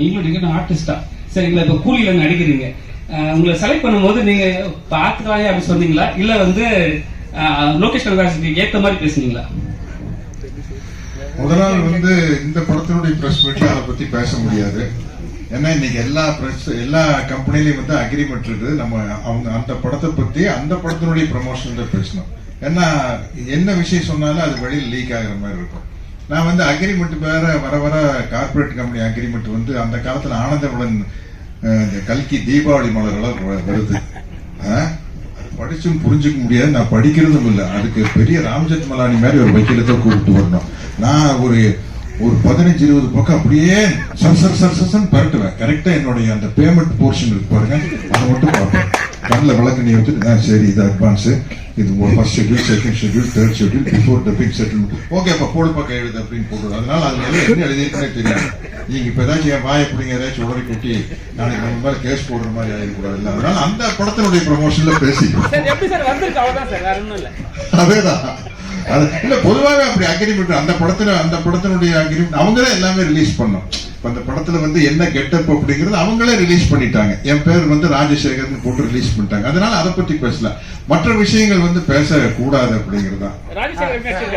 நீங்களும் நீங்க ஆர்டிஸ்டா சரிங்களா இப்ப கூலியில நடிக்கிறீங்க உங்களை செலக்ட் பண்ணும்போது நீங்க பாத்துக்கலாம் அப்படி சொன்னீங்களா? இல்ல வந்து லோகேஷ் கனகராஜுக்கு ஏத்த மாதிரி பேசுனீங்களா? முதல் நாள் வந்து இந்த படத்தினுடைய பிரஸ் மீட்ல அதை பத்தி பேச முடியாது. ஏன்னா இன்னைக்கு எல்லா பிரஸ் எல்லா கம்பெனிலையும் வந்து அக்ரிமெண்ட் இருக்குது. நம்ம அவங்க அந்த படத்தை பத்தி அந்த படத்தினுடைய ப்ரமோஷன் தான் பேசணும். ஏன்னா என்ன விஷயம் சொன்னாலும் அது வெளியில் லீக் ஆகிற மாதிரி இருக்கும். நான் வந்து அக்ரிமெண்ட் வேற வர வர கார்ப்பரேட் கம்பெனி அக்ரிமெண்ட் வந்து அந்த காலத்துல ஆனந்தவுடன் இந்த கல்கி தீபாவளி மலர்களால் வருது. அது படிச்சும் புரிஞ்சுக்க முடியாது. நான் படிக்கிறதும் இல்லை. அதுக்கு பெரிய ராம்ஜெத் மலானி மாதிரி ஒரு வக்கீலத்தை கூப்பிட்டு வரணும். நான் ஒரு ஒரு பதினஞ்சு இருபது பக்கம் அப்படியே சர் சர் சர் சர்ன்னு பரட்டுவேன். கரெக்டா என்னுடைய அந்த பேமெண்ட் போர்ஷன் இருக்கு பாருங்க. அதை மட்டும் பார்ப்பேன். கண்ணில் விளக்கு நீ வச்சுட்டு சரி இது அட்வான்ஸ் இது first schedule second schedule third schedule before dubbing settle okay அப்போ போடு பக்கம் எழுது அப்படின்னு போடுறது. அதனால அதுல எல்லாம் என்ன எழுதியிருக்குன்னே தெரியாது. நீங்க இப்ப ஏதாச்சும் என் வாயை பிடிங்க ஏதாச்சும் உடனே கொட்டி நாளைக்கு நம்ம மேல கேஸ் போடுற மாதிரி ஆயிடக்கூடாது. இல்ல அதனால அந்த படத்தினுடைய ப்ரமோஷன்ல பேசி சார் எப்படி சார் வந்திருக்கு? அவ்வளவுதான் சார் வேற ஒண்ணும் இல்ல. அதேதான். அது இல்ல பொதுவாகவே அப்படி அக்ரிமெண்ட் அந்த படத்துல அந்த படத்தினுடைய அக்ரிமெண்ட் அவங்களே எல்லாமே ரிலீஸ் பண்ணோம் இப்ப அந்த படத்துல வந்து என்ன கெட்டப் அப்படிங்கறது அவங்களே ரிலீஸ் பண்ணிட்டாங்க. என் பேர் வந்து ராஜசேகர்னு போட்டு ரிலீஸ் பண்ணிட்டாங்க. அதனால அதை பத்தி பேசல. மற்ற விஷயங்கள் வந்து பேச கூடாது அப்படிங்கறதுதான். ராஜசேகர்